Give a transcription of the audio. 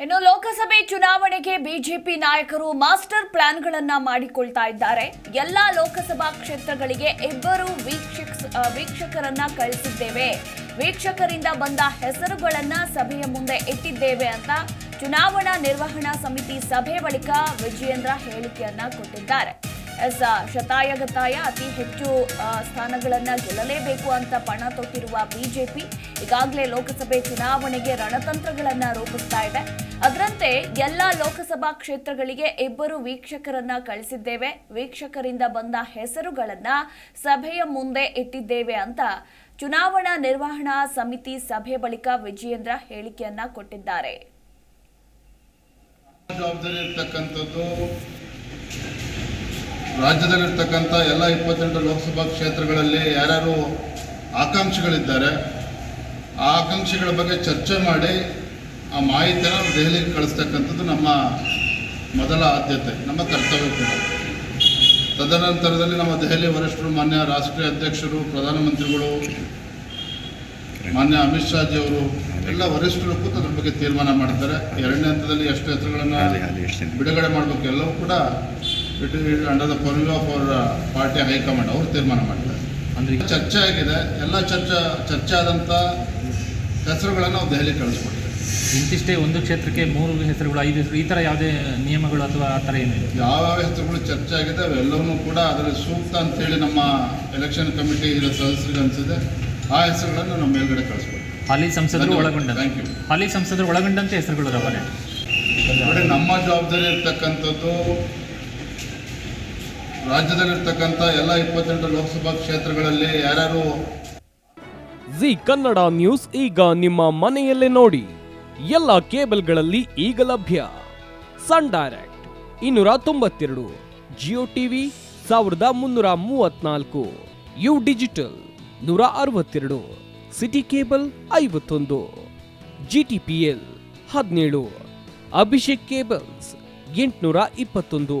ಇನ್ನು ಲೋಕಸಭೆ ಚುನಾವಣೆಗೆ ಬಿಜೆಪಿ ನಾಯಕರು ಮಾಸ್ಟರ್ ಪ್ಲಾನ್ಗಳನ್ನ ಮಾಡಿಕೊಳ್ತಾ ಇದ್ದಾರೆ. ಎಲ್ಲಾ ಲೋಕಸಭಾ ಕ್ಷೇತ್ರಗಳಿಗೆ ಇಬ್ಬರು ವೀಕ್ಷಕ ವೀಕ್ಷಕರನ್ನ ಕಳಿಸಿದ್ದೇವೆ. ವೀಕ್ಷಕರಿಂದ ಬಂದ ಹೆಸರುಗಳನ್ನ ಸಭೆಯ ಮುಂದೆ ಇಟ್ಟಿದ್ದೇವೆ ಅಂತ ಚುನಾವಣಾ ನಿರ್ವಹಣಾ ಸಮಿತಿ ಸಭೆ ಬಳಿಕ ವಿಜಯೇಂದ್ರ ಹೇಳಿಕೆಯನ್ನ ಕೊಟ್ಟಿದ್ದಾರೆ. ಎಸ್ ಶತಾಯಗತಾಯ ಅತಿ ಹೆಚ್ಚು ಸ್ಥಾನಗಳನ್ನು ಗೆಲ್ಲಲೇಬೇಕು ಅಂತ ಪಣ ತೊಟ್ಟಿರುವ ಬಿಜೆಪಿ ಈಗಾಗಲೇ ಲೋಕಸಭೆ ಚುನಾವಣೆಗೆ ರಣತಂತ್ರಗಳನ್ನ ರೂಪಿಸ್ತಾ ಇದೆ. ಅದರಂತೆ ಎಲ್ಲ ಲೋಕಸಭಾ ಕ್ಷೇತ್ರಗಳಿಗೆ ಇಬ್ಬರು ವೀಕ್ಷಕರನ್ನ ಕಳಿಸಿದ್ದೇವೆ. ವೀಕ್ಷಕರಿಂದ ಬಂದ ಹೆಸರುಗಳನ್ನ ಸಭೆಯ ಮುಂದೆ ಇಟ್ಟಿದ್ದೇವೆ ಅಂತ ಚುನಾವಣಾ ನಿರ್ವಹಣಾ ಸಮಿತಿ ಸಭೆ ಬಳಿಕ ವಿಜಯೇಂದ್ರ ಹೇಳಿಕೆಯನ್ನ ಕೊಟ್ಟಿದ್ದಾರೆ. ರಾಜ್ಯದಲ್ಲಿರ್ತಕ್ಕಂಥ ಎಲ್ಲ ಇಪ್ಪತ್ತೆಂಟು ಲೋಕಸಭಾ ಕ್ಷೇತ್ರಗಳಲ್ಲಿ ಯಾರ್ಯಾರು ಆಕಾಂಕ್ಷಿಗಳಿದ್ದಾರೆ ಆ ಆಕಾಂಕ್ಷಿಗಳ ಬಗ್ಗೆ ಚರ್ಚೆ ಮಾಡಿ ಆ ಮಾಹಿತಿನ ದೆಹಲಿಗೆ ಕಳಿಸ್ತಕ್ಕಂಥದ್ದು ನಮ್ಮ ಮೊದಲ ಆದ್ಯತೆ ನಮ್ಮ ಕರ್ತವ್ಯ ಕೂಡ. ತದನಂತರದಲ್ಲಿ ನಮ್ಮ ದೆಹಲಿ ವರಿಷ್ಠರು ಮಾನ್ಯ ರಾಷ್ಟ್ರೀಯ ಅಧ್ಯಕ್ಷರು ಪ್ರಧಾನಮಂತ್ರಿಗಳು ಮಾನ್ಯ ಅಮಿತ್ ಶಾಜಿ ಅವರು ಎಲ್ಲ ವರಿಷ್ಠರು ಕೂತು ಅದ್ರ ಬಗ್ಗೆ ತೀರ್ಮಾನ ಮಾಡ್ತಾರೆ ಎರಡನೇ ಹಂತದಲ್ಲಿ ಎಷ್ಟು ಹೆಸರುಗಳನ್ನು ಬಿಡುಗಡೆ ಮಾಡಬೇಕು ಎಲ್ಲವೂ ಕೂಡ it under the purview of our party high command ಅವರು ತೀರ್ಮಾನ ಮಾಡ್ತಾರೆ. ಅಂದ್ರೆ ಈಗ ಚರ್ಚೆ ಆಗಿದೆ ಎಲ್ಲ ಚರ್ಚೆ ಚರ್ಚೆ ಆದಂಥ ಹೆಸರುಗಳನ್ನು ನಾವು ದೆಹಲಿ ಕಳಿಸ್ಕೊಡ್ತೀವಿ ಇಂತಿಷ್ಟೇ ಒಂದು ಕ್ಷೇತ್ರಕ್ಕೆ ಮೂರು ಹೆಸರುಗಳು ಐದು ಹೆಸರು ಈ ಥರ ಯಾವುದೇ ನಿಯಮಗಳು ಅಥವಾ ಆ ಥರ ಯಾವ ಯಾವ ಹೆಸರುಗಳು ಚರ್ಚೆ ಆಗಿದೆ ಅವೆಲ್ಲವನ್ನೂ ಕೂಡ ಅದರ ಸೂಕ್ತ ಅಂತೇಳಿ ನಮ್ಮ ಎಲೆಕ್ಷನ್ ಕಮಿಟಿ ಸದಸ್ಯರಿಗೆ ಅನಿಸಿದೆ ಆ ಹೆಸರುಗಳನ್ನು ನಮ್ಮ ಮೇಲ್ಗಡೆ ಕಳಿಸ್ಕೊಡ್ತೀವಿ ಹಾಲಿ ಸಂಸದರು ಒಳಗೊಂಡ ಥ್ಯಾಂಕ್ ಯು ಹಾಲಿ ಸಂಸದರು ಒಳಗೊಂಡಂತೆ ಹೆಸರುಗಳು ರವಾನೆ. ನೋಡಿ ನಮ್ಮ ಜವಾಬ್ದಾರಿ ಇರ್ತಕ್ಕಂಥದ್ದು ರಾಜ್ಯದಲ್ಲಿರ್ತಕ್ಕಂಥ ಎಲ್ಲ ಇಪ್ಪತ್ತೆಂಟು ಲೋಕಸಭಾ ಕ್ಷೇತ್ರಗಳಲ್ಲಿ ಯಾರ್ಯಾರು ಜಿ ಕನ್ನಡ ನ್ಯೂಸ್ ಈಗ ನಿಮ್ಮ ಮನೆಯಲ್ಲೇ ನೋಡಿ. ಎಲ್ಲ ಕೇಬಲ್ಗಳಲ್ಲಿ ಈಗ ಲಭ್ಯ. ಸನ್ ಡೈರೆಕ್ಟ್ ಇನ್ನೂರ ತೊಂಬತ್ತೆರಡು, ಜಿಯೋ ಟಿವಿ ಸಾವಿರದ ಮುನ್ನೂರ ಮೂವತ್ನಾಲ್ಕು ಯು ಡಿಜಿಟಲ್ ನೂರ ಅರವತ್ತೆರಡು, ಸಿಟಿ ಕೇಬಲ್ ಐವತ್ತೊಂದು ಜಿ ಟಿ ಪಿ ಎಲ್ ಹದಿನೇಳು, ಅಭಿಷೇಕ್ ಕೇಬಲ್ಸ್ ಎಂಟುನೂರ ಇಪ್ಪತ್ತೊಂದು.